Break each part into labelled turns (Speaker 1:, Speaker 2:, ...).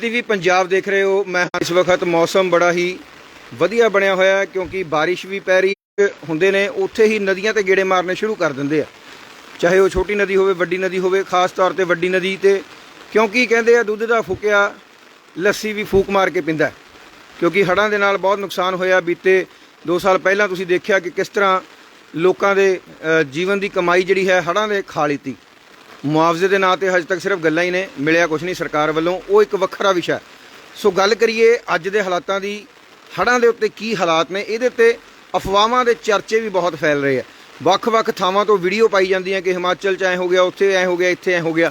Speaker 1: TV Punjab ਦੇਖ ਰਹੇ ਹੋ। ਮੈਂ ਇਸ ਵਕਤ ਮੌਸਮ ਬੜਾ ਹੀ ਵਧੀਆ ਬਣਿਆ ਹੋਇਆ ਹੈ ਕਿਉਂਕਿ ਬਾਰਿਸ਼ ਵੀ ਪੈ ਰਹੀ ਹੁੰਦੇ ਨੇ, ਉੱਥੇ ਹੀ ਨਦੀਆਂ ਤੇ ਗੇੜੇ ਮਾਰਨੇ ਸ਼ੁਰੂ ਕਰ ਦਿੰਦੇ ਆ। ਚਾਹੇ ਉਹ ਛੋਟੀ ਨਦੀ ਹੋਵੇ, ਵੱਡੀ ਨਦੀ ਹੋਵੇ, ਖਾਸ ਤੌਰ ਤੇ ਵੱਡੀ ਨਦੀ ਤੇ। ਕਿਉਂਕਿ ਕਹਿੰਦੇ ਆ, ਦੁੱਧ ਦਾ ਫੁਕਿਆ, ਲੱਸੀ ਵੀ ਫੂਕ ਮਾਰ ਕੇ ਪਿੰਦਾ ਕਿਉਂਕਿ ਹੜ੍ਹਾਂ ਦੇ ਨਾਲ ਬਹੁਤ ਨੁਕਸਾਨ ਹੋਇਆ। ਬੀਤੇ 2 ਸਾਲ ਪਹਿਲਾਂ ਤੁਸੀਂ ਦੇਖਿਆ ਕਿ ਕਿਸ ਤਰ੍ਹਾਂ ਲੋਕਾਂ ਦੇ ਜੀਵਨ ਦੀ ਕਮਾਈ ਜਿਹੜੀ ਹੈ, ਹੜ੍ਹਾਂ ਦੇ ਖਾ ਲਿੱਤੀ ਮੁਆਵਜ਼ੇ ਦੇ ਨਾਂ ਤੇ ਹਜੇ ਤੱਕ ਸਿਰਫ ਗੱਲਾਂ ਹੀ ਨੇ, ਮਿਲਿਆ ਕੁਝ ਨਹੀਂ ਸਰਕਾਰ ਵੱਲੋਂ, ਉਹ ਇੱਕ ਵੱਖਰਾ ਵਿਸ਼ਾ ਸੋ ਗੱਲ ਕਰੀਏ ਅੱਜ ਦੇ ਹਾਲਾਤਾਂ ਦੀ, ਹੜ੍ਹਾਂ ਦੇ ਉੱਤੇ ਕੀ ਹਾਲਾਤ ਨੇ, ਇਹਦੇ ਤੇ ਅਫਵਾਹਾਂ ਦੇ ਚਰਚੇ ਵੀ ਬਹੁਤ ਫੈਲ ਰਹੇ ਆ। ਵੱਖ-ਵੱਖ ਥਾਵਾਂ ਤੋਂ ਵੀਡੀਓ ਪਾਈ ਜਾਂਦੀਆਂ ਕਿ ਹਿਮਾਚਲ 'ਚ ਐ ਹੋ ਗਿਆ, ਉੱਥੇ ਐ ਹੋ ਗਿਆ, ਇੱਥੇ ਐ ਹੋ ਗਿਆ।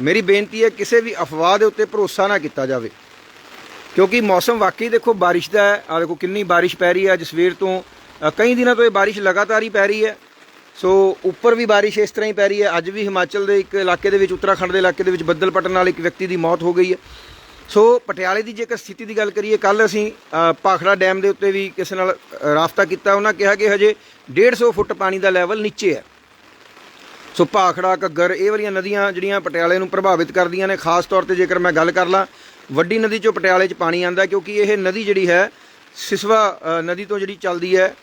Speaker 1: ਮੇਰੀ ਬੇਨਤੀ ਹੈ ਕਿਸੇ ਵੀ ਅਫਵਾਹ ਦੇ ਉੱਤੇ ਭਰੋਸਾ ਨਾ ਕੀਤਾ ਜਾਵੇ। ਕਿਉਂਕਿ ਮੌਸਮ ਵਾਕਈ ਦੇਖੋ ਬਾਰਿਸ਼ ਦਾ ਹੈ ਆ ਦੇਖੋ ਕਿੰਨੀ ਬਾਰਿਸ਼ ਪੈ ਰਹੀ ਹੈ, ਅੱਜ ਸਵੇਰ ਤੋਂ ਕਈ ਦਿਨਾਂ ਤੋਂ ਇਹ ਬਾਰਿਸ਼ ਲਗਾਤਾਰ ਹੀ ਪੈ ਰਹੀ ਹੈ। ਸੋ ਉੱਪਰ ਵੀ ਬਾਰਿਸ਼ ਇਸ ਤਰ੍ਹਾਂ ਹੀ ਪੈ ਰਹੀ ਹੈ। ਅੱਜ ਵੀ ਹਿਮਾਚਲ ਦੇ ਇੱਕ ਇਲਾਕੇ ਦੇ ਵਿੱਚ ਉੱਤਰਾਖੰਡ ਦੇ ਇਲਾਕੇ ਦੇ ਵਿੱਚ ਬੱਦਲ ਪਟਣ ਨਾਲ ਇੱਕ ਵਿਅਕਤੀ ਦੀ ਮੌਤ ਹੋ ਗਈ ਹੈ। ਸੋ ਪਟਿਆਲੇ ਦੀ ਜੇਕਰ ਸਥਿਤੀ ਦੀ ਗੱਲ ਕਰੀਏ ਕੱਲ ਅਸੀਂ ਅ, ਭਾਖੜਾ ਡੈਮ ਦੇ ਉੱਤੇ ਵੀ ਕਿਸੇ ਨਾਲ ਅ, ਰਾਬਤਾ ਕੀਤਾ। ਉਹਨਾਂ ਕਿਹਾ ਕਿ ਹਜੇ 150 ਫੁੱਟ ਪਾਣੀ ਦਾ ਲੈਵਲ ਨੀਚੇ ਹੈ। ਸੋ ਭਾਖੜਾ ਘੱਗਰ ਇਹ ਵਾਲੀਆਂ ਨਦੀਆਂ ਜਿਹੜੀਆਂ ਪਟਿਆਲੇ ਨੂੰ ਪ੍ਰਭਾਵਿਤ ਕਰਦੀਆਂ ਨੇ ਖਾਸ ਤੌਰ ਤੇ ਜੇਕਰ ਮੈਂ ਗੱਲ ਕਰ ਲਾਂ ਵੱਡੀ ਨਦੀ ਚੋਂ ਪਟਿਆਲੇ 'ਚ ਪਾਣੀ ਆਂਦਾ ਕਿਉਂਕਿ ਇਹ ਨਦੀ ਜਿਹੜੀ ਹੈ ਸਿਸਵਾ ਨਦੀ ਤੋਂ ਜਿਹੜੀ ਚੱਲਦੀ ਹੈ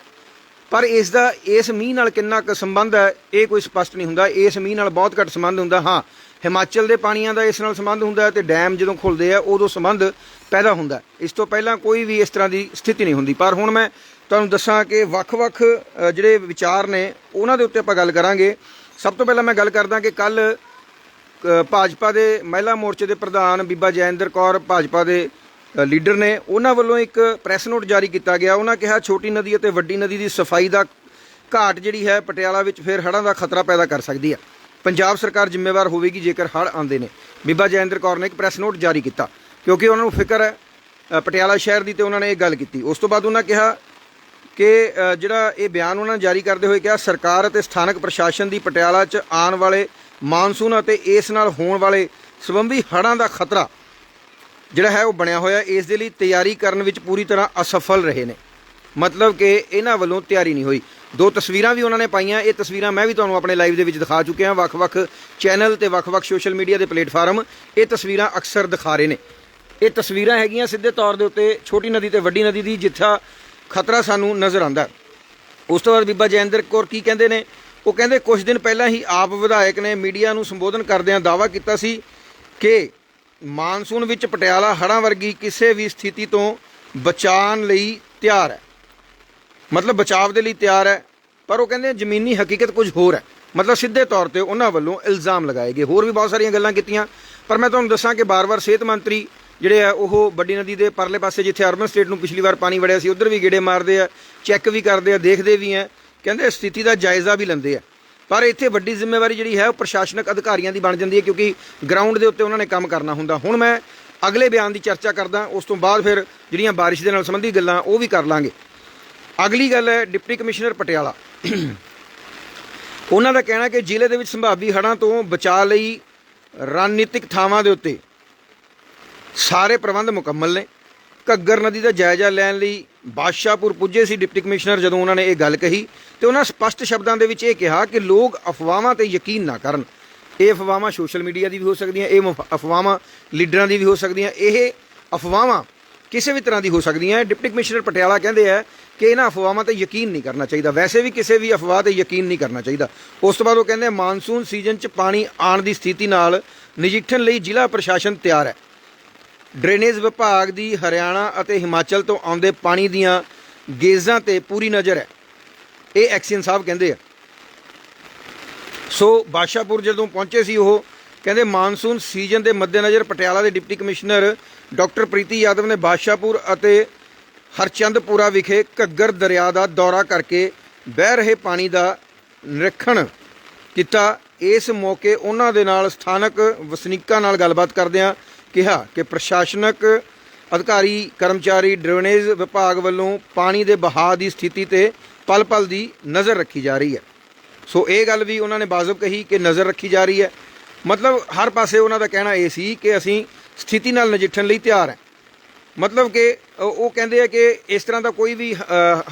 Speaker 1: ਪਰ ਇਸ ਦਾ, ਇਸ ਮੀਂਹ ਨਾਲ ਕਿੰਨਾ ਕੁ ਸੰਬੰਧ ਹੈ, ਇਹ ਕੋਈ ਸਪਸ਼ਟ ਨਹੀਂ ਹੁੰਦਾ। ਇਸ ਮੀਂਹ ਨਾਲ ਬਹੁਤ ਘੱਟ ਸੰਬੰਧ ਹੁੰਦਾ, ਹਾਂ। ਹਿਮਾਚਲ ਦੇ ਪਾਣੀਆਂ ਦਾ ਇਸ ਨਾਲ ਸੰਬੰਧ ਹੁੰਦਾ ਹੈ ਤੇ ਡੈਮ ਜਦੋਂ ਖੁੱਲਦੇ ਆ, ਉਦੋਂ ਸੰਬੰਧ ਪੈਦਾ ਹੁੰਦਾ ਇਸ ਤੋਂ ਪਹਿਲਾਂ ਕੋਈ ਵੀ ਇਸ ਤਰ੍ਹਾਂ ਦੀ ਸਥਿਤੀ ਨਹੀਂ ਹੁੰਦੀ। ਪਰ ਹੁਣ ਮੈਂ ਤੁਹਾਨੂੰ ਦੱਸਾਂ ਕਿ ਵੱਖ-ਵੱਖ ਜਿਹੜੇ ਵਿਚਾਰ ਨੇ, ਉਹਨਾਂ ਦੇ ਉੱਤੇ ਆਪਾਂ ਗੱਲ ਕਰਾਂਗੇ। ਸਭ ਤੋਂ ਪਹਿਲਾਂ ਮੈਂ ਗੱਲ ਕਰਦਾ ਕਿ ਕੱਲ ਭਾਜਪਾ ਦੇ ਮਹਿਲਾ ਮੋਰਚੇ ਦੇ ਪ੍ਰਧਾਨ ਬੀਬਾ ਜੈਇੰਦਰ ਕੌਰ ਭਾਜਪਾ ਦੇ ਲੀਡਰ ਨੇ ਉਹਨਾਂ ਵੱਲੋਂ ਇੱਕ ਪ੍ਰੈਸ ਨੋਟ ਜਾਰੀ ਕੀਤਾ ਗਿਆ। ਉਹਨਾਂ ਕਿਹਾ, ਛੋਟੀ ਨਦੀ ਅਤੇ ਵੱਡੀ ਨਦੀ ਦੀ ਸਫ਼ਾਈ ਦਾ ਘਾਟ ਜਿਹੜੀ ਹੈ, ਪਟਿਆਲਾ ਵਿੱਚ ਫਿਰ ਹੜ੍ਹਾਂ ਦਾ ਖਤਰਾ ਪੈਦਾ ਕਰ ਸਕਦੀ ਹੈ। ਪੰਜਾਬ ਸਰਕਾਰ ਜ਼ਿੰਮੇਵਾਰ ਹੋਵੇਗੀ ਜੇਕਰ ਹੜ੍ਹ ਆਉਂਦੇ ਨੇ। ਬੀਬਾ ਜੈਇੰਦਰ ਕੌਰ ਨੇ ਇੱਕ ਪ੍ਰੈਸ ਨੋਟ ਜਾਰੀ ਕੀਤਾ, ਕਿਉਂਕਿ ਉਹਨਾਂ ਨੂੰ ਫਿਕਰ ਹੈ ਪਟਿਆਲਾ ਸ਼ਹਿਰ ਦੀ ਤੇ ਉਹਨਾਂ ਨੇ ਇਹ ਗੱਲ ਕੀਤੀ। ਉਸ ਤੋਂ ਬਾਅਦ ਉਹਨਾਂ ਕਿਹਾ ਕਿ ਜਿਹੜਾ ਇਹ ਬਿਆਨ ਉਹਨਾਂ ਨੇ ਜਾਰੀ ਕਰਦੇ ਹੋਏ ਕਿਹਾ, ਸਰਕਾਰ ਅਤੇ ਸਥਾਨਕ ਪ੍ਰਸ਼ਾਸਨ ਦੀ ਪਟਿਆਲਾ 'ਚ ਆਉਣ ਵਾਲੇ ਮਾਨਸੂਨ ਅਤੇ ਇਸ ਨਾਲ ਹੋਣ ਵਾਲੇ ਸਬੰਧੀ ਹੜ੍ਹਾਂ ਦਾ ਖਤਰਾ ਜਿਹੜਾ ਹੈ ਉਹ ਬਣਿਆ ਹੋਇਆ, ਇਸ ਦੇ ਲਈ ਤਿਆਰੀ ਕਰਨ ਵਿੱਚ ਪੂਰੀ ਤਰ੍ਹਾਂ ਅਸਫਲ ਰਹੇ ਨੇ। ਮਤਲਬ ਕਿ ਇਹਨਾਂ ਵੱਲੋਂ ਤਿਆਰੀ ਨਹੀਂ ਹੋਈ। ਦੋ ਤਸਵੀਰਾਂ ਵੀ ਉਹਨਾਂ ਨੇ ਪਾਈਆਂ। ਇਹ ਤਸਵੀਰਾਂ ਮੈਂ ਵੀ ਤੁਹਾਨੂੰ ਆਪਣੇ ਲਾਈਵ ਦੇ ਵਿੱਚ ਦਿਖਾ ਚੁੱਕਿਆ ਹਾਂ। ਵੱਖ-ਵੱਖ ਚੈਨਲ ਤੇ ਵੱਖ-ਵੱਖ ਸੋਸ਼ਲ ਮੀਡੀਆ ਦੇ ਪਲੇਟਫਾਰਮ, ਇਹ ਤਸਵੀਰਾਂ ਅਕਸਰ ਦਿਖਾ ਰਹੇ ਨੇ। ਇਹ ਤਸਵੀਰਾਂ ਹੈਗੀਆਂ ਸਿੱਧੇ ਤੌਰ ਦੇ ਉੱਤੇ ਛੋਟੀ ਨਦੀ ਤੇ ਵੱਡੀ ਨਦੀ ਦੀ, ਜਿੱਥਾ ਖਤਰਾ ਸਾਨੂੰ ਨਜ਼ਰ ਆਉਂਦਾ ਉਸ ਤੋਂ ਬਾਅਦ ਬੀਬਾ ਜੈਂਦਰ ਕੌਰ ਕੀ ਕਹਿੰਦੇ ਨੇ? ਉਹ ਕਹਿੰਦੇ ਕੁਝ ਦਿਨ ਪਹਿਲਾਂ ਹੀ ਆਪ ਵਿਧਾਇਕ ਨੇ ਮੀਡੀਆ ਨੂੰ ਸੰਬੋਧਨ ਕਰਦਿਆਂ ਦਾਅਵਾ ਕੀਤਾ ਸੀ ਕਿ ਮਾਨਸੂਨ ਵਿੱਚ ਪਟਿਆਲਾ ਹੜ੍ਹਾਂ ਵਰਗੀ ਕਿਸੇ ਵੀ ਸਥਿਤੀ ਤੋਂ ਬਚਾਉਣ ਲਈ ਤਿਆਰ ਹੈ। ਮਤਲਬ ਬਚਾਵ ਦੇ ਲਈ ਤਿਆਰ ਹੈ, ਪਰ ਉਹ ਕਹਿੰਦੇ ਜ਼ਮੀਨੀ ਹਕੀਕਤ ਕੁਝ ਹੋਰ ਹੈ। ਮਤਲਬ ਸਿੱਧੇ ਤੌਰ ਤੇ ਉਹਨਾਂ ਵੱਲੋਂ ਇਲਜ਼ਾਮ ਲਗਾਏ ਗਏ। ਹੋਰ ਵੀ ਬਹੁਤ ਸਾਰੀਆਂ ਗੱਲਾਂ ਕੀਤੀਆਂ, ਪਰ ਮੈਂ ਤੁਹਾਨੂੰ ਦੱਸਾਂ ਕਿ ਬਾਰ-ਬਾਰ ਸਿਹਤ ਮੰਤਰੀ ਜਿਹੜੇ ਆ, ਉਹ ਵੱਡੀ ਨਦੀ ਦੇ ਪਰਲੇ ਪਾਸੇ ਜਿੱਥੇ ਅਰਬਨ ਸਟੇਟ ਨੂੰ ਪਿਛਲੀ ਵਾਰ ਪਾਣੀ ਵੜਿਆ ਸੀ, ਉਧਰ ਵੀ ਗੇੜੇ ਮਾਰਦੇ ਆ, ਚੈੱਕ ਵੀ ਕਰਦੇ ਆ, ਦੇਖਦੇ ਵੀ ਆ। ਕਹਿੰਦੇ ਸਥਿਤੀ ਦਾ ਜਾਇਜ਼ਾ ਵੀ ਲੈਂਦੇ ਆ। ਪਰ ਇੱਥੇ ਵੱਡੀ ਜ਼ਿੰਮੇਵਾਰੀ ਜਿਹੜੀ ਹੈ ਉਹ ਪ੍ਰਸ਼ਾਸਨਿਕ ਅਧਿਕਾਰੀਆਂ ਦੀ ਬਣ ਜਾਂਦੀ ਹੈ, ਕਿਉਂਕਿ ਗਰਾਊਂਡ ਦੇ ਉੱਤੇ ਉਹਨਾਂ ਨੇ ਕੰਮ ਕਰਨਾ ਹੁੰਦਾ। ਹੁਣ ਮੈਂ ਅਗਲੇ ਬਿਆਨ ਦੀ ਚਰਚਾ ਕਰਦਾ, ਉਸ ਤੋਂ ਬਾਅਦ ਫਿਰ ਜਿਹੜੀਆਂ ਬਾਰਿਸ਼ ਦੇ ਨਾਲ ਸੰਬੰਧੀ ਗੱਲਾਂ, ਉਹ ਵੀ ਕਰ ਲਾਂਗੇ। ਅਗਲੀ ਗੱਲ ਹੈ ਡਿਪਟੀ ਕਮਿਸ਼ਨਰ ਪਟਿਆਲਾ। ਉਹਨਾਂ ਦਾ ਕਹਿਣਾ ਕਿ ਜ਼ਿਲ੍ਹੇ ਦੇ ਵਿੱਚ ਸੰਭਾਵੀ ਹੜ੍ਹਾਂ ਤੋਂ ਬਚਾਅ ਲਈ ਰਣਨੀਤਿਕ ਥਾਵਾਂ ਦੇ ਉੱਤੇ ਸਾਰੇ ਪ੍ਰਬੰਧ ਮੁਕੰਮਲ ਨੇ। ਘੱਗਰ ਨਦੀ ਦਾ ਜਾਇਜ਼ਾ ਲੈਣ ਲਈ ਬਾਦਸ਼ਾਹਪੁਰ ਪੁੱਜੇ ਸੀ ਡਿਪਟੀ ਕਮਿਸ਼ਨਰ ਜਦੋਂ ਉਹਨਾਂ ਨੇ ਇਹ ਗੱਲ ਕਹੀ ਤੇ ਉਹਨਾਂ ਸਪਸ਼ਟ ਸ਼ਬਦਾਂ ਦੇ ਵਿੱਚ ਇਹ ਕਿਹਾ ਕਿ ਲੋਕ ਅਫਵਾਹਾਂ ਤੇ ਯਕੀਨ ਨਾ ਕਰਨ। ਇਹ ਅਫਵਾਹਾਂ ਸੋਸ਼ਲ ਮੀਡੀਆ ਦੀ ਵੀ ਹੋ ਸਕਦੀਆਂ, ਇਹ ਅਫਵਾਹਾਂ ਲੀਡਰਾਂ ਦੀ ਵੀ ਹੋ ਸਕਦੀਆਂ, ਇਹ ਅਫਵਾਹਾਂ ਕਿਸੇ ਵੀ ਤਰ੍ਹਾਂ ਦੀ ਹੋ ਸਕਦੀਆਂ। ਡਿਪਟੀ ਕਮਿਸ਼ਨਰ ਪਟਿਆਲਾ ਕਹਿੰਦੇ ਆ ਕਿ ਇਹਨਾਂ ਅਫਵਾਹਾਂ ਤੇ ਯਕੀਨ ਨਹੀਂ ਕਰਨਾ ਚਾਹੀਦਾ। ਵੈਸੇ ਵੀ ਕਿਸੇ ਵੀ ਅਫਵਾਹ ਤੇ ਯਕੀਨ ਨਹੀਂ ਕਰਨਾ ਚਾਹੀਦਾ। ਉਸ ਤੋਂ ਬਾਅਦ ਉਹ ਕਹਿੰਦੇ ਮਾਨਸੂਨ ਸੀਜ਼ਨ 'ਚ ਪਾਣੀ ਆਉਣ ਦੀ ਸਥਿਤੀ ਨਾਲ ਨਜਿੱਠਣ ਲਈ ਜ਼ਿਲ੍ਹਾ ਪ੍ਰਸ਼ਾਸਨ ਤਿਆਰ ਹੈ। ਡਰੇਨੇਜ ਵਿਭਾਗ ਦੀ ਹਰਿਆਣਾ ਅਤੇ ਹਿਮਾਚਲ ਤੋਂ ਆਉਂਦੇ ਪਾਣੀ ਦੀਆਂ ਗੇਜ਼ਾਂ ਤੇ ਪੂਰੀ ਨਜ਼ਰ ਹੈ। ਇਹ ਐਕਸੀਅਨ ਸਾਹਿਬ ਕਹਿੰਦੇ ਆ। ਸੋ ਬਾਦਸ਼ਾਹਪੁਰ ਜਦੋਂ ਪਹੁੰਚੇ ਸੀ ਉਹ, ਕਹਿੰਦੇ ਮਾਨਸੂਨ ਸੀਜ਼ਨ ਦੇ ਮੱਦੇਨਜ਼ਰ ਪਟਿਆਲਾ ਦੇ deputy commissioner doctor Preeti Yadav ਨੇ ਬਾਦਸ਼ਾਹਪੁਰ ਅਤੇ ਹਰਚੰਦਪੁਰਾ ਵਿਖੇ ਘੱਗਰ ਦਰਿਆ ਦਾ ਦੌਰਾ ਕਰਕੇ ਵਹਿ ਰਹੇ ਪਾਣੀ ਦਾ ਨਿਰੀਖਣ ਕੀਤਾ। ਇਸ ਮੌਕੇ ਉਹਨਾਂ ਦੇ ਨਾਲ ਸਥਾਨਕ ਵਸਨੀਕਾਂ ਨਾਲ ਗੱਲਬਾਤ ਕਰਦਿਆਂ ਕਿਹਾ ਕਿ ਪ੍ਰਸ਼ਾਸਨਕ ਅਧਿਕਾਰੀ, ਕਰਮਚਾਰੀ, ਡਰੇਨੇਜ ਵਿਭਾਗ ਵੱਲੋਂ ਪਾਣੀ ਦੇ ਬਹਾਅ ਦੀ ਸਥਿਤੀ ਤੇ ਪਲ-ਪਲ ਦੀ ਨਜ਼ਰ ਰੱਖੀ ਜਾ ਰਹੀ ਹੈ। ਸੋ ਇਹ ਗੱਲ ਵੀ ਉਹਨਾਂ ਨੇ ਬਾਜ਼ਬ ਕਹੀ ਕਿ ਨਜ਼ਰ ਰੱਖੀ ਜਾ ਰਹੀ ਹੈ। ਮਤਲਬ ਹਰ ਪਾਸੇ ਉਹਨਾਂ ਦਾ ਕਹਿਣਾ ਇਹ ਸੀ ਕਿ ਅਸੀਂ ਸਥਿਤੀ ਨਾਲ ਨਜਿੱਠਣ ਲਈ ਤਿਆਰ ਹਾਂ। ਮਤਲਬ ਕਿ ਉਹ ਕਹਿੰਦੇ ਆ ਕਿ ਇਸ ਤਰ੍ਹਾਂ ਦਾ ਕੋਈ ਵੀ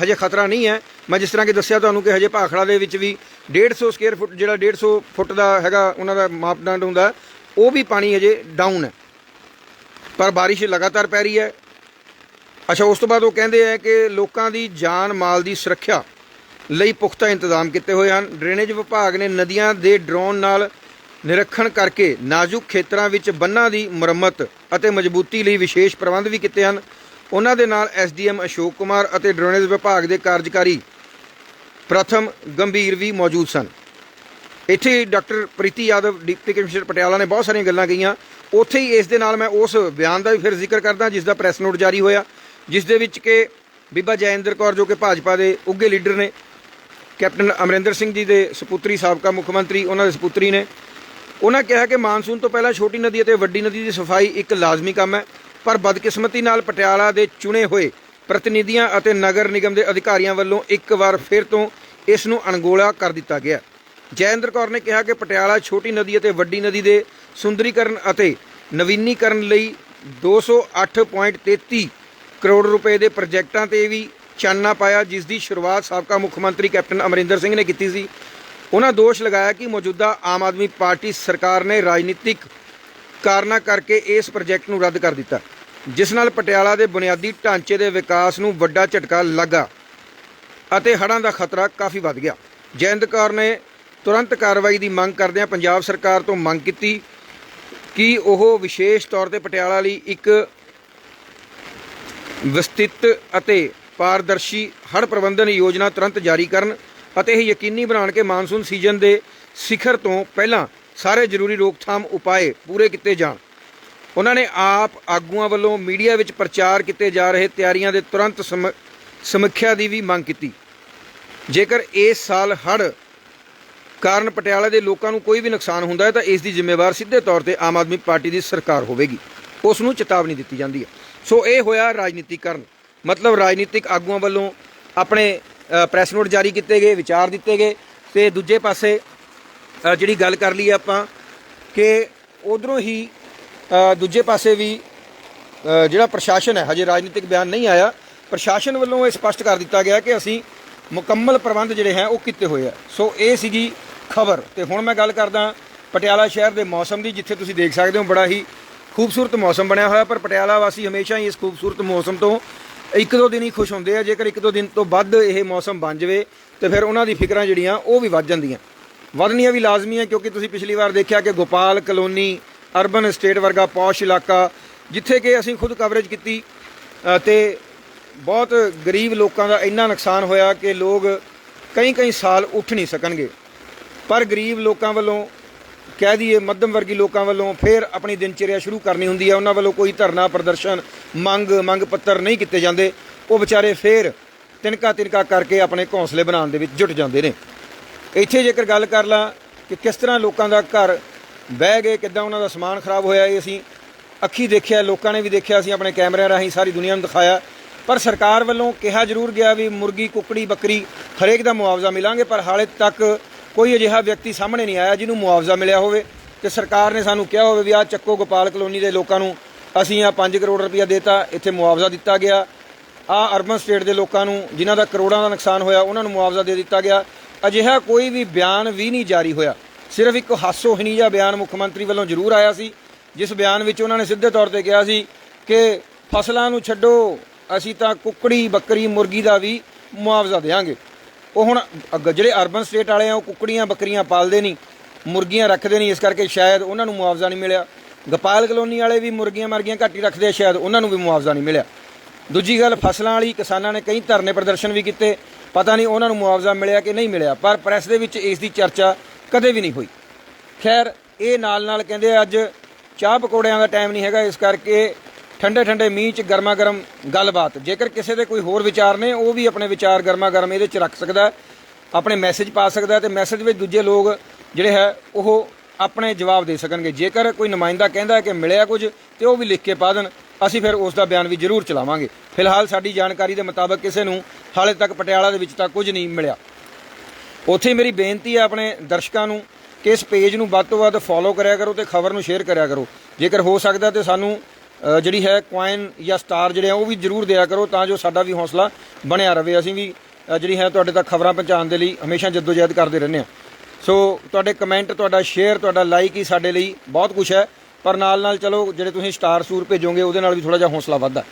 Speaker 1: ਹਜੇ ਖਤਰਾ ਨਹੀਂ ਹੈ। ਮੈਂ ਜਿਸ ਤਰ੍ਹਾਂ ਕਿ ਦੱਸਿਆ ਤੁਹਾਨੂੰ ਕਿ ਹਜੇ ਭਾਖੜਾ ਦੇ ਵਿੱਚ ਵੀ 150 ਸਕੁਅਰ ਫੁੱਟ ਜਿਹੜਾ 150 ਫੁੱਟ ਦਾ ਹੈਗਾ, ਉਹਨਾਂ ਦਾ ਮਾਪਦੰਡ ਹੁੰਦਾ, ਉਹ ਵੀ ਪਾਣੀ ਹਜੇ ਡਾਊਨ ਹੈ। ਪਰ ਬਾਰਿਸ਼ ਲਗਾਤਾਰ ਪੈ ਰਹੀ ਹੈ। ਅੱਛਾ, ਉਸ ਤੋਂ ਬਾਅਦ ਉਹ ਕਹਿੰਦੇ ਆ ਕਿ ਲੋਕਾਂ ਦੀ ਜਾਨ ਮਾਲ ਦੀ ਸੁਰੱਖਿਆ ਲਈ ਪੁਖਤਾ ਇੰਤਜ਼ਾਮ ਕੀਤੇ ਹੋਏ ਹਨ। ਡਰੇਨੇਜ ਵਿਭਾਗ ਨੇ ਨਦੀਆਂ ਦੇ ਡਰੋਨ ਨਾਲ ਨਿਰੀਖਣ ਕਰਕੇ ਨਾਜ਼ੁਕ ਖੇਤਰਾਂ ਵਿੱਚ ਬੰਨਾਂ ਦੀ ਮੁਰੰਮਤ ਅਤੇ ਮਜ਼ਬੂਤੀ ਲਈ ਵਿਸ਼ੇਸ਼ ਪ੍ਰਬੰਧ ਵੀ ਕੀਤੇ ਹਨ। ਉਹਨਾਂ ਦੇ ਨਾਲ ਐਸਡੀਐਮ ਅਸ਼ੋਕ ਕੁਮਾਰ ਅਤੇ ਡਰੇਨੇਜ ਵਿਭਾਗ ਦੇ ਕਾਰਜਕਾਰੀ ਪ੍ਰਥਮ ਗੰਭੀਰ ਵੀ ਮੌਜੂਦ ਸਨ। ਇੱਥੇ doctor Preeti Yadav, deputy commissioner Patiala ਨੇ ਬਹੁਤ ਸਾਰੀਆਂ ਗੱਲਾਂ ਕਹੀਆਂ। ਉੱਥੇ ਹੀ ਇਸ ਦੇ ਨਾਲ ਮੈਂ ਉਸ ਬਿਆਨ ਦਾ ਵੀ ਫਿਰ ਜ਼ਿਕਰ ਕਰਦਾ, ਜਿਸ ਦਾ ਪ੍ਰੈਸ ਨੋਟ ਜਾਰੀ ਹੋਇਆ, ਜਿਸ ਦੇ ਵਿੱਚ ਕਿ ਬੀਬਾ ਜੈਇੰਦਰ ਕੌਰ ਜੋ ਕਿ ਭਾਜਪਾ ਦੇ ਉੱਘੇ ਲੀਡਰ ਨੇ, ਕੈਪਟਨ ਅਮਰਿੰਦਰ ਸਿੰਘ ਜੀ ਦੇ ਸੁਪੁੱਤਰੀ ਸਾਬਕਾ ਮੁੱਖ ਮੰਤਰੀ, ਉਹਨਾਂ ਦੇ ਸੁਪੁੱਤਰੀ ਨੇ, ਉਹਨਾਂ ਕਿਹਾ ਕਿ ਮਾਨਸੂਨ ਤੋਂ ਪਹਿਲਾਂ ਛੋਟੀ ਨਦੀ ਅਤੇ ਵੱਡੀ ਨਦੀ ਦੀ ਸਫ਼ਾਈ ਇੱਕ ਲਾਜ਼ਮੀ ਕੰਮ ਹੈ, ਪਰ ਬਦਕਿਸਮਤੀ ਨਾਲ ਪਟਿਆਲਾ ਦੇ ਚੁਣੇ ਹੋਏ ਪ੍ਰਤੀਨਿਧੀਆਂ ਅਤੇ ਨਗਰ ਨਿਗਮ ਦੇ ਅਧਿਕਾਰੀਆਂ ਵੱਲੋਂ ਇੱਕ ਵਾਰ ਫਿਰ ਤੋਂ ਇਸ ਨੂੰ ਅਣਗੋਲਾ ਕਰ ਦਿੱਤਾ ਗਿਆ। ਜੈਇੰਦਰ ਕੌਰ ਨੇ ਕਿਹਾ ਕਿ ਪਟਿਆਲਾ ਛੋਟੀ ਨਦੀ ਅਤੇ ਵੱਡੀ ਨਦੀ ਦੇ ਸੁੰਦਰੀਕਰਨ ਅਤੇ ਨਵੀਨੀਕਰਨ ਲਈ 208.33 ਕਰੋੜ ਰੁਪਏ ਦੇ ਪ੍ਰੋਜੈਕਟਾਂ ਤੇ ਵੀ ਚਾਨਣਾ ਪਾਇਆ, ਜਿਸ ਦੀ ਸ਼ੁਰੂਆਤ ਸਾਬਕਾ ਮੁੱਖ ਮੰਤਰੀ ਕੈਪਟਨ ਅਮਰਿੰਦਰ ਸਿੰਘ ਨੇ ਕੀਤੀ ਸੀ। ਉਹਨਾਂ ਦੋਸ਼ ਲਗਾਇਆ ਕਿ ਮੌਜੂਦਾ ਆਮ ਆਦਮੀ ਪਾਰਟੀ ਸਰਕਾਰ ਨੇ ਰਾਜਨੀਤਿਕ ਕਾਰਨਾਂ ਕਰਕੇ ਇਸ ਪ੍ਰੋਜੈਕਟ ਨੂੰ ਰੱਦ ਕਰ ਦਿੱਤਾ, ਜਿਸ ਨਾਲ ਪਟਿਆਲਾ ਦੇ ਬੁਨਿਆਦੀ ਢਾਂਚੇ ਦੇ ਵਿਕਾਸ ਨੂੰ ਵੱਡਾ ਝਟਕਾ ਲੱਗਾ ਅਤੇ ਹੜ੍ਹਾਂ ਦਾ ਖਤਰਾ ਕਾਫੀ ਵੱਧ ਗਿਆ। ਜੈੰਦ ਕੌਰ ਨੇ ਤੁਰੰਤ ਕਾਰਵਾਈ ਦੀ ਮੰਗ ਕਰਦਿਆਂ ਪੰਜਾਬ ਸਰਕਾਰ ਤੋਂ ਮੰਗ ਕੀਤੀ ਕੀ ਉਹ ਵਿਸ਼ੇਸ਼ ਤੌਰ ਤੇ ਪਟਿਆਲਾ ਲਈ ਇੱਕ ਵਿਸਤ੍ਰਿਤ ਅਤੇ ਪਾਰਦਰਸ਼ੀ ਹੜ੍ਹ ਪ੍ਰਬੰਧਨ ਯੋਜਨਾ ਤੁਰੰਤ ਜਾਰੀ ਕਰਨ ਅਤੇ ਇਹ ਯਕੀਨੀ ਬਣਾਉਣ ਕਿ ਮਾਨਸੂਨ ਸੀਜ਼ਨ ਦੇ ਸਿਖਰ ਤੋਂ ਪਹਿਲਾਂ ਸਾਰੇ ਜ਼ਰੂਰੀ ਰੋਕਥਾਮ ਉਪਾਅ ਪੂਰੇ ਕੀਤੇ ਜਾਣ। ਉਹਨਾਂ ਨੇ ਆਪ ਆਗੂਆਂ ਵੱਲੋਂ ਮੀਡੀਆ ਵਿੱਚ ਪ੍ਰਚਾਰ ਕੀਤੇ ਜਾ ਰਹੇ ਤਿਆਰੀਆਂ ਦੇ ਤੁਰੰਤ ਸਮ- ਸਮੀਖਿਆ ਦੀ ਵੀ ਮੰਗ ਕੀਤੀ। ਜੇਕਰ ਇਸ ਸਾਲ ਹੜ੍ਹ ਕਾਰਨ ਪਟਿਆਲਾ ਦੇ ਲੋਕਾਂ ਨੂੰ ਕੋਈ ਵੀ ਨੁਕਸਾਨ ਹੁੰਦਾ ਹੈ ਤਾਂ ਇਸ ਦੀ ਜ਼ਿੰਮੇਵਾਰ ਸਿੱਧੇ ਤੌਰ ਤੇ ਆਮ ਆਦਮੀ ਪਾਰਟੀ ਦੀ ਸਰਕਾਰ ਹੋਵੇਗੀ। ਉਸ ਨੂੰ ਚੇਤਾਵਨੀ ਦਿੱਤੀ ਜਾਂਦੀ ਹੈ। ਸੋ ਇਹ ਹੋਇਆ ਰਾਜਨੀਤੀਕਰਨ। ਮਤਲਬ ਰਾਜਨੀਤਿਕ ਆਗੂਆਂ ਵੱਲੋਂ ਆਪਣੇ ਪ੍ਰੈਸ ਨੋਟ ਜਾਰੀ ਕੀਤੇ ਗਏ, ਵਿਚਾਰ ਦਿੱਤੇ ਗਏ ਤੇ ਦੂਜੇ ਪਾਸੇ ਜਿਹੜੀ ਗੱਲ ਕਰ ਲਈ ਆਪਾਂ ਕਿ ਉਧਰੋਂ ਹੀ ਦੂਜੇ ਪਾਸੇ ਵੀ ਜਿਹੜਾ ਪ੍ਰਸ਼ਾਸਨ ਹੈ, ਹਜੇ ਰਾਜਨੀਤਿਕ ਬਿਆਨ ਨਹੀਂ ਆਇਆ। ਪ੍ਰਸ਼ਾਸਨ ਵੱਲੋਂ ਇਹ ਸਪਸ਼ਟ ਕਰ ਦਿੱਤਾ ਗਿਆ ਕਿ ਅਸੀਂ ਮੁਕੰਮਲ ਪ੍ਰਬੰਧ ਜਿਹੜੇ ਹੈ ਉਹ ਕੀਤੇ ਹੋਏ ਆ ਸੋ ਇਹ ਸੀਗੀ ਖਬਰ। ਤੇ ਹੁਣ ਮੈਂ ਗੱਲ ਕਰਦਾ ਪਟਿਆਲਾ ਸ਼ਹਿਰ ਦੇ ਮੌਸਮ ਦੀ ਜਿੱਥੇ ਤੁਸੀਂ ਦੇਖ ਸਕਦੇ ਹੋ ਬੜਾ ਹੀ ਖੂਬਸੂਰਤ ਮੌਸਮ ਬਣਿਆ ਹੋਇਆ ਪਰ ਪਟਿਆਲਾ ਵਾਸੀ ਹਮੇਸ਼ਾ ਹੀ ਇਸ ਖੂਬਸੂਰਤ ਮੌਸਮ ਤੋਂ ਇੱਕ ਦੋ ਦਿਨ ਹੀ ਖੁਸ਼ ਹੁੰਦੇ ਆ। ਜੇਕਰ ਇੱਕ ਦੋ ਦਿਨ ਤੋਂ ਵੱਧ ਇਹ ਮੌਸਮ ਬਣ ਜਾਵੇ ਤੇ ਫਿਰ ਉਹਨਾਂ ਦੀ ਫਿਕਰਾਂ ਜਿਹੜੀਆਂ ਉਹ ਵੀ ਵੱਧ ਜਾਂਦੀਆਂ। ਵਧਣੀਆਂ ਵੀ ਲਾਜ਼ਮੀ ਹੈ ਕਿਉਂਕਿ ਤੁਸੀਂ ਪਿਛਲੀ ਵਾਰ ਦੇਖਿਆ ਕਿ ਗੋਪਾਲ ਕਲੋਨੀ ਅਰਬਨ ਸਟੇਟ ਵਰਗਾ ਪੌਸ਼ ਇਲਾਕਾ ਜਿੱਥੇ ਕਿ ਅਸੀਂ ਖੁਦ ਕਵਰੇਜ ਕੀਤੀ ਅ, ਤੇ ਬਹੁਤ ਗਰੀਬ ਲੋਕਾਂ ਦਾ ਇੰਨਾ ਨੁਕਸਾਨ ਹੋਇਆ ਕਿ ਲੋਕ ਕਈ ਕਈ ਸਾਲ ਉੱਠ ਨਹੀਂ ਸਕਣਗੇ। ਪਰ ਗਰੀਬ ਲੋਕਾਂ ਵੱਲੋਂ ਕਹਿ ਦਈਏ ਮੱਧਮ ਵਰਗੀ ਲੋਕਾਂ ਵੱਲੋਂ ਫਿਰ ਆਪਣੀ ਦਿਨਚਰਿਆ ਸ਼ੁਰੂ ਕਰਨੀ ਹੁੰਦੀ ਹੈ ਉਹਨਾਂ ਵੱਲੋਂ ਕੋਈ ਧਰਨਾ, ਪ੍ਰਦਰਸ਼ਨ, ਮੰਗ ਮੰਗ ਪੱਤਰ ਨਹੀਂ ਕੀਤੇ ਜਾਂਦੇ। ਉਹ ਵਿਚਾਰੇ ਫਿਰ ਤਿਨਕਾ ਤਿਨਕਾ ਕਰਕੇ ਆਪਣੇ ਘੌਂਸਲੇ ਬਣਾਉਣ ਦੇ ਵਿੱਚ ਜੁਟ ਜਾਂਦੇ ਨੇ। ਇੱਥੇ ਜੇਕਰ ਗੱਲ ਕਰ ਲਾਂ ਕਿ ਕਿਸ ਤਰ੍ਹਾਂ ਲੋਕਾਂ ਦਾ ਘਰ ਬਹਿ ਗਏ, ਕਿੱਦਾਂ ਉਹਨਾਂ ਦਾ ਸਮਾਨ ਖਰਾਬ ਹੋਇਆ, ਇਹ ਅਸੀਂ ਅੱਖੀ ਦੇਖਿਆ, ਲੋਕਾਂ ਨੇ ਵੀ ਦੇਖਿਆ, ਅਸੀਂ ਆਪਣੇ ਕੈਮਰਿਆਂ ਰਾਹੀਂ ਸਾਰੀ ਦੁਨੀਆ ਨੂੰ ਦਿਖਾਇਆ। ਪਰ ਸਰਕਾਰ ਵੱਲੋਂ ਕਿਹਾ ਜ਼ਰੂਰ ਗਿਆ ਵੀ ਮੁਰਗੀ, ਕੁੱਕੜੀ, ਬੱਕਰੀ ਹਰੇਕ ਦਾ ਮੁਆਵਜ਼ਾ ਮਿਲਾਂਗੇ, ਪਰ ਹਾਲੇ ਤੱਕ ਕੋਈ ਅਜਿਹਾ ਵਿਅਕਤੀ ਸਾਹਮਣੇ ਨਹੀਂ ਆਇਆ ਜਿਹਨੂੰ ਮੁਆਵਜ਼ਾ ਮਿਲਿਆ ਹੋਵੇ ਤੇ ਸਰਕਾਰ ਨੇ ਸਾਨੂੰ ਕਿਹਾ ਹੋਵੇ ਵੀ ਆ ਚੱਕੋ ਗੋਪਾਲ ਕਲੋਨੀ ਦੇ ਲੋਕਾਂ ਨੂੰ ਅਸੀਂ ਆ 5 ਕਰੋੜ ਰੁਪਇਆ ਦੇਤਾ, ਇੱਥੇ ਮੁਆਵਜ਼ਾ ਦਿੱਤਾ ਗਿਆ। ਆ ਅਰਬਨ ਸਟੇਟ ਦੇ ਲੋਕਾਂ ਨੂੰ ਜਿਨ੍ਹਾਂ ਦਾ ਕਰੋੜਾਂ ਦਾ ਨੁਕਸਾਨ ਹੋਇਆ, ਉਹਨਾਂ ਨੂੰ ਮੁਆਵਜ਼ਾ ਦੇ ਦਿੱਤਾ ਗਿਆ। ਅਜਿਹਾ ਕੋਈ ਵੀ ਬਿਆਨ ਵੀ ਨਹੀਂ ਜਾਰੀ ਹੋਇਆ। ਸਿਰਫ ਇੱਕ ਹਾਸੋਹੀਣੀ ਜਿਹਾ ਬਿਆਨ ਮੁੱਖ ਮੰਤਰੀ ਵੱਲੋਂ ਜ਼ਰੂਰ ਆਇਆ ਸੀ, ਜਿਸ ਬਿਆਨ ਵਿੱਚ ਉਹਨਾਂ ਨੇ ਸਿੱਧੇ ਤੌਰ ਤੇ ਕਿਹਾ ਸੀ ਕਿ ਫਸਲਾਂ ਨੂੰ ਛੱਡੋ, ਅਸੀਂ ਤਾਂ ਕੁੱਕੜੀ, ਬੱਕਰੀ, ਮੁਰਗੀ ਦਾ ਵੀ ਮੁਆਵਜ਼ਾ ਦੇਵਾਂਗੇ। ਉਹ ਹੁਣ ਅੱਗ- ਜਿਹੜੇ ਅਰਬਨ ਸਟੇਟ ਵਾਲੇ ਆ, ਉਹ ਕੁੱਕੜੀਆਂ, ਬੱਕਰੀਆਂ ਪਾਲਦੇ ਨਹੀਂ, ਮੁਰਗੀਆਂ ਰੱਖਦੇ ਨਹੀਂ, ਇਸ ਕਰਕੇ ਸ਼ਾਇਦ ਉਹਨਾਂ ਨੂੰ ਮੁਆਵਜ਼ਾ ਨਹੀਂ ਮਿਲਿਆ। ਗੋਪਾਲ ਕਲੋਨੀ ਵਾਲੇ ਵੀ ਮੁਰਗੀਆਂ ਮਰਗੀਆਂ ਘੱਟ ਹੀ ਰੱਖਦੇ ਸ਼ਾਇਦ ਉਹਨਾਂ ਨੂੰ ਵੀ ਮੁਆਵਜ਼ਾ ਨਹੀਂ ਮਿਲਿਆ। ਦੂਜੀ ਗੱਲ, ਫਸਲਾਂ ਵਾਲੀ ਕਿਸਾਨਾਂ ਨੇ ਕਈ ਧਰਨੇ ਪ੍ਰਦਰਸ਼ਨ ਵੀ ਕੀਤੇ, ਪਤਾ ਨਹੀਂ ਉਹਨਾਂ ਨੂੰ ਮੁਆਵਜ਼ਾ ਮਿਲਿਆ ਕਿ ਨਹੀਂ ਮਿਲਿਆ, ਪਰ ਪ੍ਰੈਸ ਦੇ ਵਿੱਚ ਇਸ ਦੀ ਚਰਚਾ ਕਦੇ ਵੀ ਨਹੀਂ ਹੋਈ। ਖੈਰ, ਇਹ ਨਾਲ ਨਾਲ ਕਹਿੰਦੇ ਅੱਜ ਚਾਹ ਪਕੌੜਿਆਂ ਦਾ ਟਾਈਮ ਨਹੀਂ ਹੈਗਾ, ਇਸ ਕਰਕੇ ਠੰਡੇ ਠੰਡੇ ਮੀਂਹ ਚ ਗਰਮਾ ਗਰਮ ਗੱਲਬਾਤ। ਜੇਕਰ ਕਿਸੇ ਦੇ ਕੋਈ ਹੋਰ ਵਿਚਾਰ ਨੇ, ਉਹ ਵੀ ਆਪਣੇ ਵਿਚਾਰ ਗਰਮਾ ਗਰਮ ਇਹਦੇ ਚ ਰੱਖ ਸਕਦਾ ਆਪਣੇ ਮੈਸੇਜ ਪਾ ਸਕਦਾ ਹੈ ਤੇ ਮੈਸੇਜ ਵਿੱਚ ਦੂਜੇ ਲੋਕ ਜਿਹੜੇ ਹੈ, ਉਹ ਆਪਣੇ ਜਵਾਬ ਦੇ ਸਕਣਗੇ। ਜੇਕਰ ਕੋਈ ਨੁਮਾਇੰਦਾ ਕਹਿੰਦਾ ਕਿ ਮਿਲਿਆ ਕੁਝ, ਤੇ ਉਹ ਵੀ ਲਿਖ ਕੇ ਪਾ ਦੇਣ। ਅਸੀਂ ਫਿਰ ਉਸ ਦਾ ਬਿਆਨ ਵੀ ਜ਼ਰੂਰ ਚਲਾਵਾਂਗੇ। ਫਿਲਹਾਲ ਸਾਡੀ ਜਾਣਕਾਰੀ ਦੇ ਮੁਤਾਬਕ ਕਿਸੇ ਨੂੰ ਹਾਲੇ ਤੱਕ ਪਟਿਆਲਾ ਦੇ ਵਿੱਚ ਤਾਂ ਕੁਝ ਨਹੀਂ ਮਿਲਿਆ। ਉੱਥੇ ਮੇਰੀ ਬੇਨਤੀ ਹੈ ਆਪਣੇ ਦਰਸ਼ਕਾਂ ਨੂੰ ਕਿ ਇਸ ਪੇਜ ਨੂੰ ਵੱਧ ਤੋਂ ਵੱਧ ਫੋਲੋ ਕਰਿਆ ਕਰੋ ਤੇ ਖਬਰ ਨੂੰ ਸ਼ੇਅਰ ਕਰਿਆ ਕਰੋ। ਜੇਕਰ ਹੋ ਸਕਦਾ ਤੇ ਸਾਨੂੰ ਜਿਹੜੀ ਹੈ ਕੁਆਇਨ ਜਾਂ ਸਟਾਰ ਜਿਹੜੇ ਆ, ਉਹ ਵੀ ਜਰੂਰ ਦਿਆ ਕਰੋ ਤਾਂ ਜੋ ਸਾਡਾ ਵੀ ਹੌਸਲਾ ਬਣਿਆ ਰਵੇ। ਅਸੀਂ ਵੀ ਜਿਹੜੀ ਹੈ ਤੁਹਾਡੇ ਤੱਕ ਖਬਰਾਂ ਪਹੁੰਚਾਉਣ ਦੇ ਲਈ ਹਮੇਸ਼ਾ ਜਦੋਜਹਿਦ ਕਰਦੇ ਰਹਿੰਦੇ ਹਾਂ। ਸੋ ਤੁਹਾਡੇ ਕਮੈਂਟ ਤੁਹਾਡਾ ਸ਼ੇਅਰ ਤੁਹਾਡਾ ਲਾਈਕ ਹੀ ਸਾਡੇ ਲਈ ਬਹੁਤ ਕੁਝ ਹੈ। ਪਰ ਨਾਲ ਨਾਲ ਚਲੋ, ਜਿਹੜੇ ਤੁਸੀਂ ਸਟਾਰ ਸੂਰ ਭੇਜੋਗੇ, ਉਹਦੇ ਨਾਲ ਵੀ ਥੋੜਾ ਜਿਹਾ ਹੌਸਲਾ ਵੱਧਦਾ।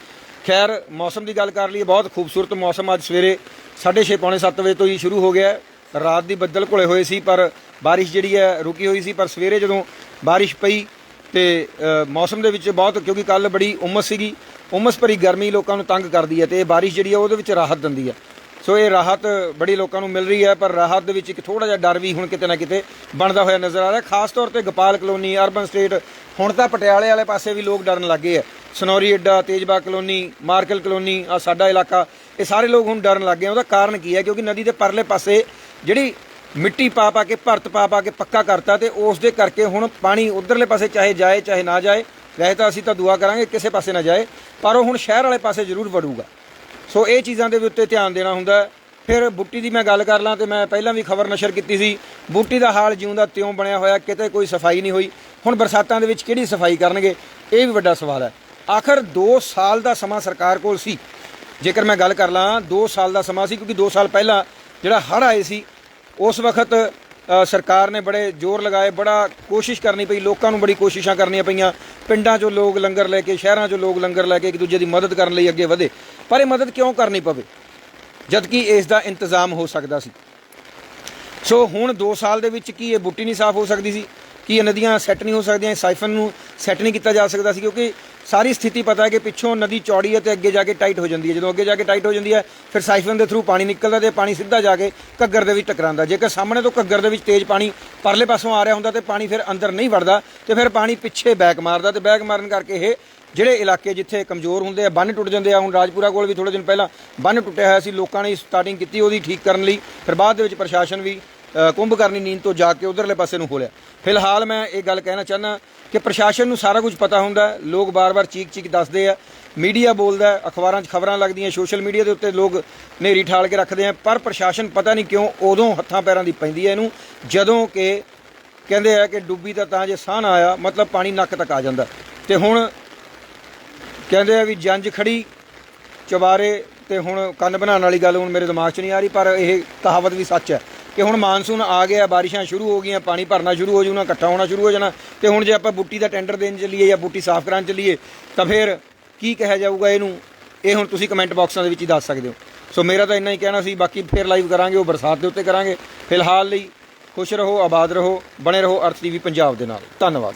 Speaker 1: ਖੈਰ, ਮੌਸਮ ਦੀ ਗੱਲ ਕਰ ਲਈਏ, ਬਹੁਤ ਖੂਬਸੂਰਤ ਮੌਸਮ ਅੱਜ ਸਵੇਰੇ 6:30 ਪੌਣੇ 7 ਵਜੇ ਤੋਂ ਹੀ ਸ਼ੁਰੂ ਹੋ ਗਿਆ ਰਾਤ ਦੀ ਬੱਦਲ ਘੁਲੇ ਹੋਏ ਸੀ, ਪਰ ਬਾਰਿਸ਼ ਜਿਹੜੀ ਹੈ ਰੁਕੀ ਹੋਈ ਸੀ। ਪਰ ਸਵੇਰੇ ਜਦੋਂ ਬਾਰਿਸ਼ ਪਈ ਤੇ ਮੌਸਮ ਦੇ ਵਿੱਚ ਬਹੁਤ, ਕਿਉਂਕਿ ਕੱਲ ਬੜੀ ਉਮਸ ਸੀਗੀ। ਉਮਸ ਭਰੀ ਗਰਮੀ ਲੋਕਾਂ ਨੂੰ ਤੰਗ ਕਰਦੀ ਹੈ ਤੇ ਇਹ ਬਾਰਿਸ਼ ਜਿਹੜੀ ਹੈ ਉਹਦੇ ਵਿੱਚ ਰਾਹਤ ਦਿੰਦੀ ਹੈ। ਸੋ ਇਹ ਰਾਹਤ ਬੜੀ ਲੋਕਾਂ ਨੂੰ ਮਿਲ ਰਹੀ ਹੈ, ਪਰ ਰਾਹਤ ਦੇ ਵਿੱਚ ਇੱਕ ਥੋੜਾ ਜਿਹਾ ਡਰ ਵੀ ਹੁਣ ਕਿਤੇ ਨਾ ਕਿਤੇ ਬਣਦਾ ਹੋਇਆ ਨਜ਼ਰ ਆ ਰਿਹਾ। ਖਾਸ ਤੌਰ ਤੇ ਗੋਪਾਲ ਕਲੋਨੀ, ਅਰਬਨ ਸਟੇਟ, ਹੁਣ ਤਾਂ ਪਟਿਆਲੇ ਵਾਲੇ ਪਾਸੇ ਵੀ ਲੋਕ ਡਰਨ ਲੱਗੇ ਆ। ਸਨੌਰੀ ਅੱਡਾ ਤੇਜਬਾ ਕਲੋਨੀ, ਮਾਰਕਲ ਕਲੋਨੀ ਆ ਸਾਡਾ ਇਲਾਕਾ, ਇਹ ਸਾਰੇ ਲੋਕ ਹੁਣ ਡਰਨ ਲੱਗੇ ਆ। ਉਹਦਾ ਕਾਰਨ ਕੀ ਹੈ? ਕਿਉਂਕਿ ਨਦੀ ਦੇ ਪਰਲੇ ਪਾਸੇ ਜਿਹੜੀ ਮਿੱਟੀ ਪਾ ਪਾ ਕੇ, ਭਰਤ ਪਾ ਪਾ ਕੇ ਪੱਕਾ ਕਰਤਾ ਤੇ ਉਸ ਦੇ ਕਰਕੇ ਹੁਣ ਪਾਣੀ ਉਧਰਲੇ ਪਾਸੇ ਚਾਹੇ ਜਾਏ, ਚਾਹੇ ਨਾ ਜਾਏ, ਵੈਸੇ ਤਾਂ ਅਸੀਂ ਤਾਂ ਦੁਆ ਕਰਾਂਗੇ ਕਿਸੇ ਪਾਸੇ ਨਾ ਜਾਏ, ਪਰ ਉਹ ਹੁਣ ਸ਼ਹਿਰ ਵਾਲੇ ਪਾਸੇ ਜ਼ਰੂਰ ਵੜੂਗਾ। ਸੋ ਇਹ ਚੀਜ਼ਾਂ ਦੇ ਉੱਤੇ ਧਿਆਨ ਦੇਣਾ ਹੁੰਦਾ ਫਿਰ ਬੂਟੀ ਦੀ ਮੈਂ ਗੱਲ ਕਰ ਲਾਂ ਤੇ ਮੈਂ ਪਹਿਲਾਂ ਵੀ ਖਬਰ ਨਸ਼ਰ ਕੀਤੀ ਸੀ। ਬੂਟੀ ਦਾ ਹਾਲ ਜਿਉਂ ਦਾ ਤਿਉਂ ਬਣਿਆ ਹੋਇਆ, ਕਿਤੇ ਕੋਈ ਸਫ਼ਾਈ ਨਹੀਂ ਹੋਈ। ਹੁਣ ਬਰਸਾਤਾਂ ਦੇ ਵਿੱਚ ਕਿਹੜੀ ਸਫ਼ਾਈ ਕਰਨਗੇ? ਇਹ ਵੀ ਵੱਡਾ ਸਵਾਲ ਹੈ। ਆਖਰ 2 ਸਾਲ ਦਾ ਸਮਾਂ ਸਰਕਾਰ ਕੋਲ ਸੀ। ਜੇਕਰ ਮੈਂ ਗੱਲ ਕਰ ਲਾਂ 2 ਸਾਲ ਦਾ ਸਮਾਂ ਸੀ ਕਿਉਂਕਿ 2 ਸਾਲ ਪਹਿਲਾਂ ਜਿਹੜਾ ਹੜ੍ਹ ਆਏ ਸੀ ਉਸ ਵਕਤ ਸਰਕਾਰ ਨੇ ਬੜੇ ਜ਼ੋਰ ਲਗਾਏ, ਬੜਾ ਕੋਸ਼ਿਸ਼ ਕਰਨੀ ਪਈ, ਲੋਕਾਂ ਨੂੰ ਬੜੀ ਕੋਸ਼ਿਸ਼ਾਂ ਕਰਨੀਆਂ ਪਈਆਂ। ਪਿੰਡਾਂ 'ਚੋਂ ਲੋਕ ਲੰਗਰ ਲੈ ਕੇ, ਸ਼ਹਿਰਾਂ 'ਚੋਂ ਲੋਕ ਲੰਗਰ ਲੈ ਕੇ ਇੱਕ ਦੂਜੇ ਦੀ ਮਦਦ ਕਰਨ ਲਈ ਅੱਗੇ ਵਧੇ। ਪਰ ਇਹ ਮਦਦ ਕਿਉਂ ਕਰਨੀ ਪਵੇ? ਜਦਕਿ ਇਸ ਦਾ ਇੰਤਜ਼ਾਮ ਹੋ ਸਕਦਾ ਸੀ। ਸੋ ਹੁਣ 2 ਸਾਲ ਦੇ ਵਿੱਚ ਕੀ ਇਹ ਬੁੱਟੀ ਨਹੀਂ ਸਾਫ਼ ਹੋ ਸਕਦੀ ਸੀ? ਕੀ ਇਹ ਨਦੀਆਂ ਸੈੱਟ ਨਹੀਂ ਹੋ ਸਕਦੀਆਂ? ਇਸ ਸਾਈਫਨ ਨੂੰ ਸੈੱਟ ਨਹੀਂ ਕੀਤਾ ਜਾ ਸਕਦਾ ਸੀ? ਕਿਉਂਕਿ ਸਾਰੀ ਸਥਿਤੀ ਪਤਾ ਹੈ ਕਿ ਪਿੱਛੋਂ ਨਦੀ ਚੌੜੀ ਹੈ ਤੇ ਅੱਗੇ ਜਾ ਕੇ ਟਾਈਟ ਹੋ ਜਾਂਦੀ ਹੈ। ਜਦੋਂ ਅੱਗੇ ਜਾ ਕੇ ਟਾਈਟ ਹੋ ਜਾਂਦੀ ਹੈ, ਫਿਰ ਸਾਈਫਨ ਦੇ ਥਰੂ ਪਾਣੀ ਨਿਕਲਦਾ ਤੇ ਪਾਣੀ ਸਿੱਧਾ ਜਾ ਕੇ ਘੱਗਰ ਦੇ ਵਿੱਚ ਟਕਰਾਉਂਦਾ। ਜੇਕਰ ਸਾਹਮਣੇ ਤੋਂ ਘੱਗਰ ਦੇ ਵਿੱਚ ਤੇਜ਼ ਪਾਣੀ ਪਰਲੇ ਪਾਸੋਂ ਆ ਰਿਹਾ ਹੁੰਦਾ ਤੇ ਪਾਣੀ ਫਿਰ ਅੰਦਰ ਨਹੀਂ ਵੜਦਾ ਤੇ ਫਿਰ ਪਾਣੀ ਪਿੱਛੇ ਬੈਕ ਮਾਰਦਾ ਤੇ ਬੈਕ ਮਾਰਨ ਕਰਕੇ ਇਹ ਜਿਹੜੇ ਇਲਾਕੇ ਜਿੱਥੇ ਕਮਜ਼ੋਰ ਹੁੰਦੇ ਆ, ਬੰਨ ਟੁੱਟ ਜਾਂਦੇ ਆ, ਹੁਣ ਰਾਜਪੁਰਾ ਕੋਲ ਵੀ ਥੋੜੇ ਦਿਨ ਪਹਿਲਾਂ ਬੰਨ ਟੁੱਟਿਆ ਹੋਇਆ ਸੀ, ਲੋਕਾਂ ਨੇ ਸਟਾਰਟਿੰਗ ਕੀਤੀ ਉਹਦੀ ਠੀਕ ਕਰਨ ਲਈ। ਫਿਰ ਬਾਅਦ ਦੇ ਵਿੱਚ ਪ੍ਰਸ਼ਾਸਨ ਵੀ ਕੁੰਭਕਰਨੀ ਨੀਂਦ ਤੋਂ ਜਾ ਕੇ ਉਧਰਲੇ ਪਾਸੇ ਨੂੰ ਖੋਲਿਆ। ਫਿਲਹਾਲ ਮੈਂ ਇਹ ਗੱਲ ਕਹਿਣਾ ਚਾਹੁੰਦਾ ਕਿ ਪ੍ਰਸ਼ਾਸਨ ਨੂੰ ਸਾਰਾ ਕੁਝ ਪਤਾ ਹੁੰਦਾ ਲੋਕ ਬਾਰ-ਬਾਰ ਚੀਕ-ਚੀਕ ਦੱਸਦੇ ਆ। ਮੀਡੀਆ ਬੋਲਦਾ ਅਖਬਾਰਾਂ 'ਚ ਖਬਰਾਂ ਲੱਗਦੀਆਂ, ਸੋਸ਼ਲ ਮੀਡੀਆ ਦੇ ਉੱਤੇ ਲੋਕ ਨੇਰੀ ਠਾਲ ਕੇ ਰੱਖਦੇ ਆ। ਪਰ ਪ੍ਰਸ਼ਾਸਨ ਪਤਾ ਨਹੀਂ ਕਿਉਂ ਉਦੋਂ ਹੱਥਾਂ ਪੈਰਾਂ ਦੀ ਪੈਂਦੀ ਹੈ ਇਹਨੂੰ, ਜਦੋਂ ਕਿ ਕਹਿੰਦੇ ਆ ਕਿ ਡੁੱਬੀ ਤਾਂ ਤਾਂ ਜੇ ਸਾਹ ਨਾ ਆਇਆ, ਮਤਲਬ ਪਾਣੀ ਨੱਕ ਤੱਕ ਆ ਜਾਂਦਾ। ਤੇ ਹੁਣ ਕਹਿੰਦੇ ਆ ਵੀ ਜੰਜ ਖੜੀ ਚਵਾਰੇ ਤੇ ਹੁਣ ਕੰਨ ਬਣਾਉਣ ਵਾਲੀ ਗੱਲ ਹੁਣ ਮੇਰੇ ਦਿਮਾਗ 'ਚ ਨਹੀਂ ਆ ਰਹੀ, ਪਰ ਇਹ ਕਹਾਵਤ ਵੀ ਸੱਚ ਹੈ। ਕਿ ਹੁਣ ਮਾਨਸੂਨ ਆ ਗਿਆ, ਬਾਰਿਸ਼ਾਂ ਸ਼ੁਰੂ ਹੋ ਗਈਆਂ, ਪਾਣੀ ਭਰਨਾ ਸ਼ੁਰੂ ਹੋ ਜਾਊਗਾ, ਇਕੱਠਾ ਹੋਣਾ ਸ਼ੁਰੂ ਹੋ ਜਾਣਾ, ਤੇ ਹੁਣ ਜੇ ਆਪਾਂ ਬੂਟੀ ਦਾ ਟੈਂਡਰ ਦੇਣ ਚੱਲੀਏ ਜਾਂ ਬੂਟੀ ਸਾਫ਼ ਕਰਾਉਣ ਚੱਲੀਏ, ਤਾਂ ਫਿਰ ਕੀ ਕਿਹਾ ਜਾਊਗਾ ਇਹਨੂੰ? ਇਹ ਹੁਣ ਤੁਸੀਂ ਕਮੈਂਟ ਬਾਕਸਾਂ ਦੇ ਵਿੱਚ ਹੀ ਦੱਸ ਸਕਦੇ ਹੋ। ਸੋ ਮੇਰਾ ਤਾਂ ਇੰਨਾ ਹੀ ਕਹਿਣਾ ਸੀ, ਬਾਕੀ ਫਿਰ ਲਾਈਵ ਕਰਾਂਗੇ, ਉਹ ਬਰਸਾਤ ਦੇ ਉੱਤੇ ਕਰਾਂਗੇ। ਫਿਲਹਾਲ ਲਈ ਖੁਸ਼ ਰਹੋ, ਆਬਾਦ ਰਹੋ, ਬਣੇ ਰਹੋ ਅਰਥ ਟੀਵੀ ਪੰਜਾਬ ਦੇ ਨਾਲ। ਧੰਨਵਾਦ।